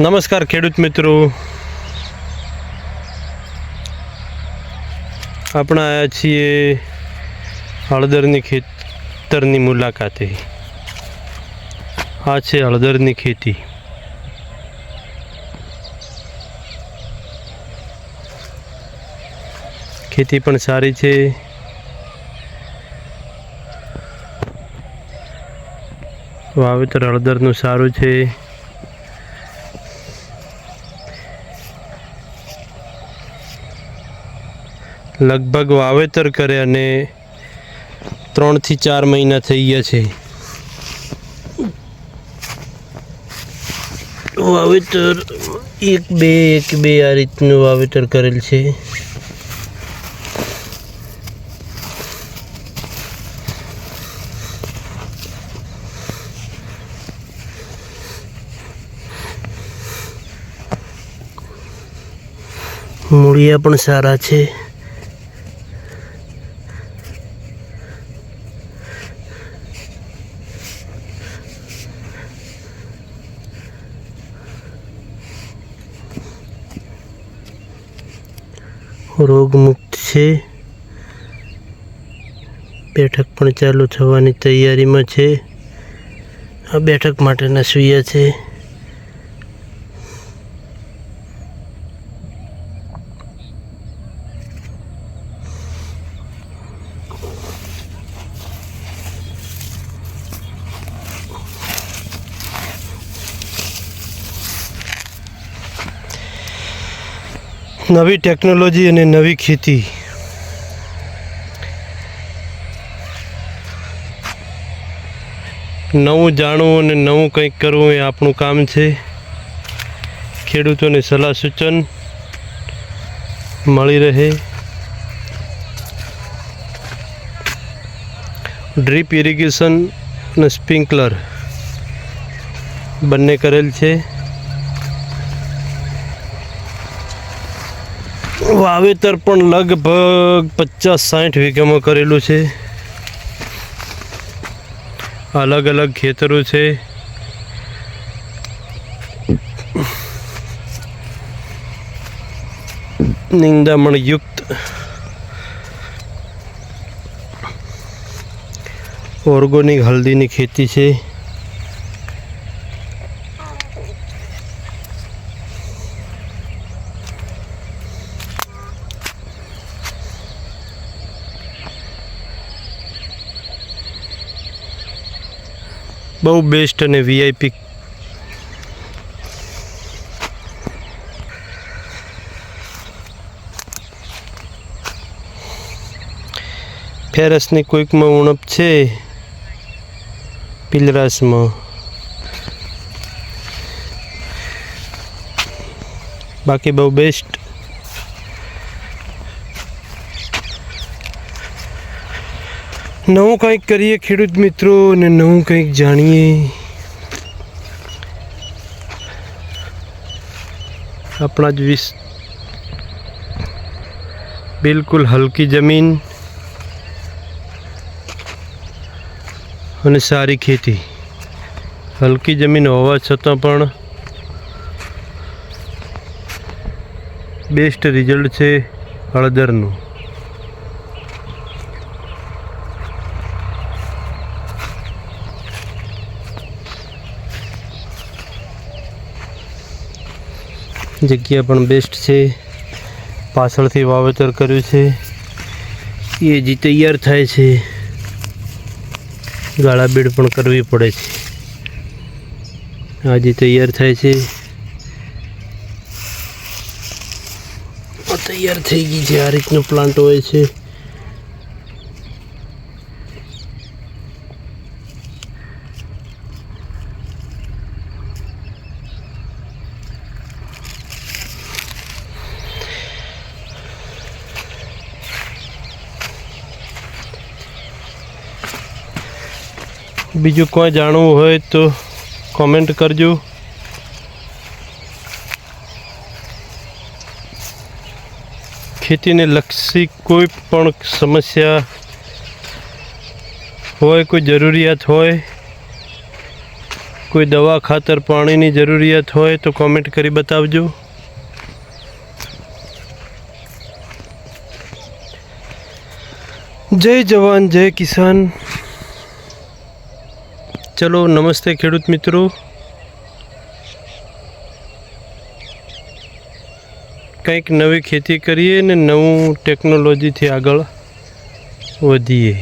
નમસ્કાર, ખેડૂત મિત્રો. આપણે આવ્યા છીએ હળદરની ખેતરની મુલાકાતે. આ છે હળદરની ખેતી. ખેતી પણ સારી છે. વાવેતર હળદરનું સારું છે. લગભગ વાવેતર કરે અને ત્રણથી ચાર મહિના થઈ ગયા છે. વાવેતર એક બે એક બે આ રીતનું વાવેતર કરેલ છે. મૂળિયા પણ સારા છે. રોગમુક્ત છે. બેઠક પણ ચાલુ થવાની તૈયારીમાં છે. આ બેઠક માટેના સુયા છે. નવી ટેકનોલોજી અને નવી ખેતી. નવું જાણવું અને નવું કંઈક કરવું એ આપણું કામ છે. ખેડૂતોને સલાહ સૂચન મળી રહે. ડ્રીપ ઇરિગેશન અને સ્પ્રિંકલર બંને કરેલ છે. વાવેતર પણ લગભગ પચાસ સાઠ વીઘામાં કરેલું છે. અલગ અલગ ખેતરો છે. નિંદામણ યુક્ત. ઓર્ગોનિક હલ્દીની ખેતી છે. બહુ બેસ્ટ અને વીઆઈપી ફેરસની કોઈકમાં ઉણપ છે? પિલરાસમાં બાકી બહુ બેસ્ટ નવું કંઈક કરીએ ખેડૂત મિત્રો અને નવું કંઈક જાણીએ. આપણા જ વિશ બિલકુલ હલકી જમીન અને સારી ખેતી. હલકી જમીન હોવા છતાં પણ બેસ્ટ રિઝલ્ટ છે હળદરનું. જગ્યા પણ બેસ્ટ છે. પાછળથી વાવેતર કર્યું છે. એ જે તૈયાર થાય છે ગાળાબીડ પણ કરવી પડે છે. આ જે તૈયાર થાય છે તૈયાર થઈ ગઈ છે. આ રીતનો પ્લાન્ટ હોય છે. બીજું કોઈ જાણવું હોય તો કોમેન્ટ કરજો. ખેતીને લક્ષી કોઈ પણ સમસ્યા હોય, કોઈ જરૂરિયાત હોય, કોઈ દવા ખાતર પાણીની જરૂરિયાત હોય તો કોમેન્ટ કરી બતાવજો. જય જવાન, જય કિસાન. ચલો નમસ્તે ખેડૂત મિત્રો. કંઈક નવી ખેતી કરીએ ને નવું ટેકનોલોજીથી આગળ વધીએ.